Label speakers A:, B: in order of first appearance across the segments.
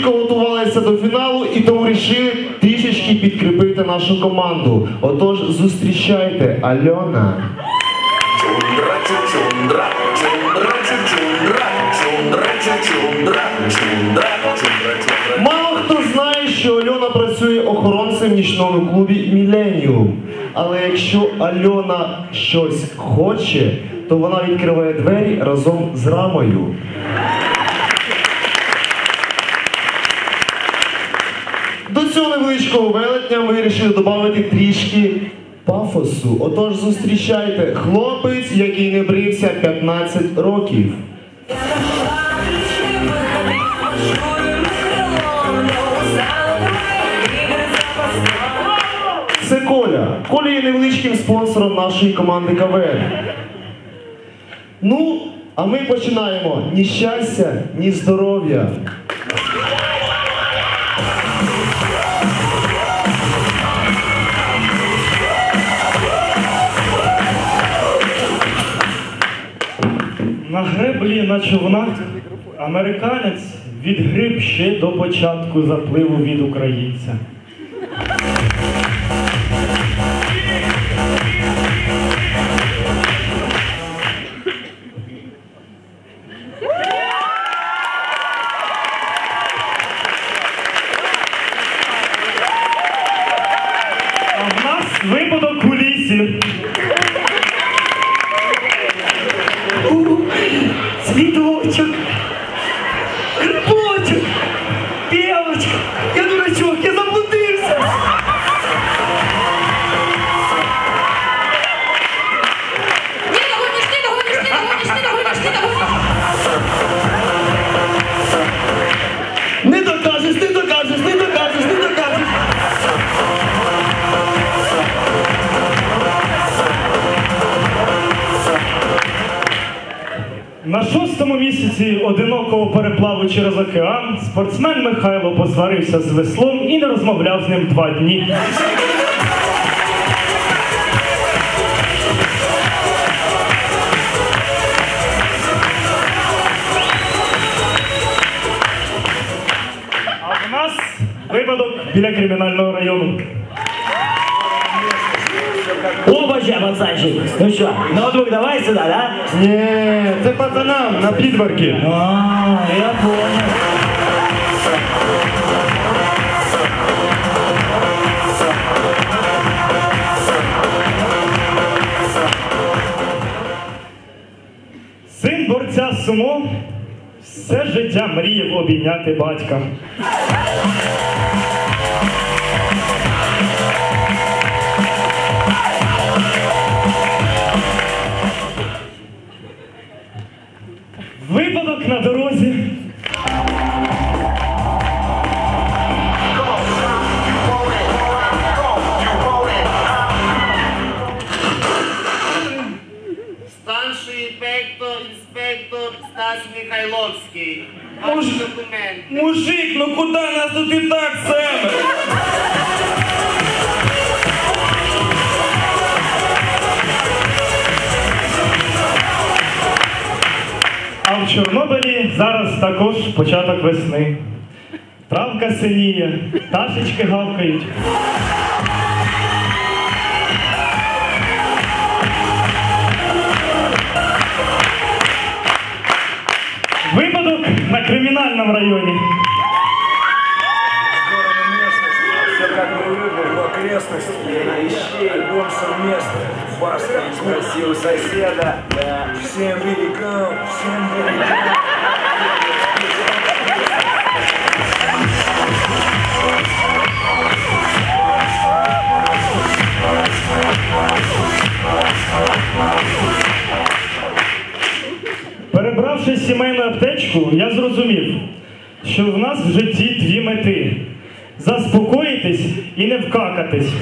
A: чітко готувалися до фіналу і тому рішили трішечки підкріпити нашу команду. Отож, зустрічайте Альона. Мало хто знає, що Альона працює охоронцем в нічному клубі Міленіум. Але якщо Альона щось хоче, то вона відкриває двері разом з рамою. Цього велетня вирішили додати трішки пафосу. Отож, зустрічайте хлопець, який не брився 15 років. Це Коля. Коля є невеличким спонсором нашої команди КВН. Ну, а ми починаємо. Ні щастя, ні здоров'я.
B: На греблі на човнах американець відгріб ще до початку запливу від українця. А в нас випадок у
C: Thank you.
B: На шостому місяці одинокого переплаву через океан спортсмен Михайло посварився з веслом і не розмовляв з ним два дні. А в нас випадок біля кримінального району.
C: Опача, пацанчик. Ну что, ноутбук давай сюда, да?
A: Ні, це пацанам на підварки.
C: А, я понял.
B: Син борця сумо все життя мріяв обійняти батька.
C: Мужик, ну куда нас тут и так семеро?
B: А в Чорнобилі зараз також початок весни. Травка синіє, ташечки гавкають. на
D: криминальном районе. местности, соседа, всем великам, всем великам.
B: Перебравши сімейну аптечку, я зрозумів, що в нас в житті дві мети: заспокоїтись і не вкакатись.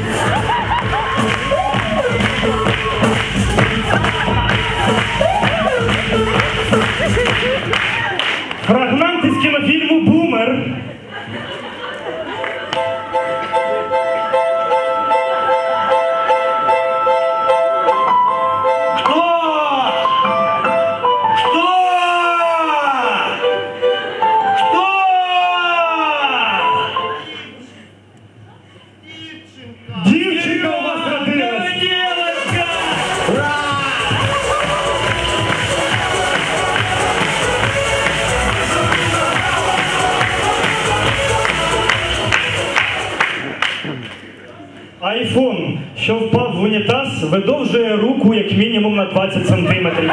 B: Що впав в унітаз, видовжує руку як мінімум на 20 сантиметрів.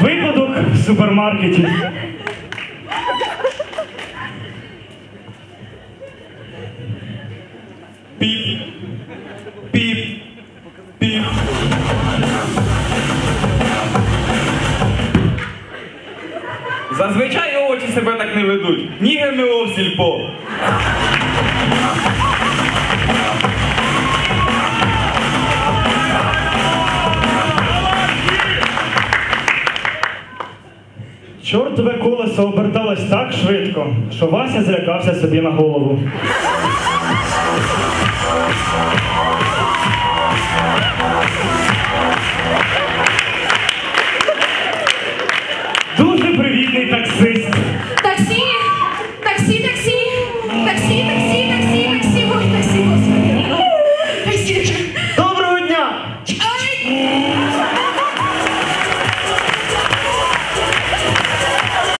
B: Випадок в супермаркеті.
E: Піп. Піп. Піп. Зазвичай овочі себе так не ведуть. Ніге не овсільпо.
B: Чортове колесо оберталось так швидко, що Вася злякався собі на голову.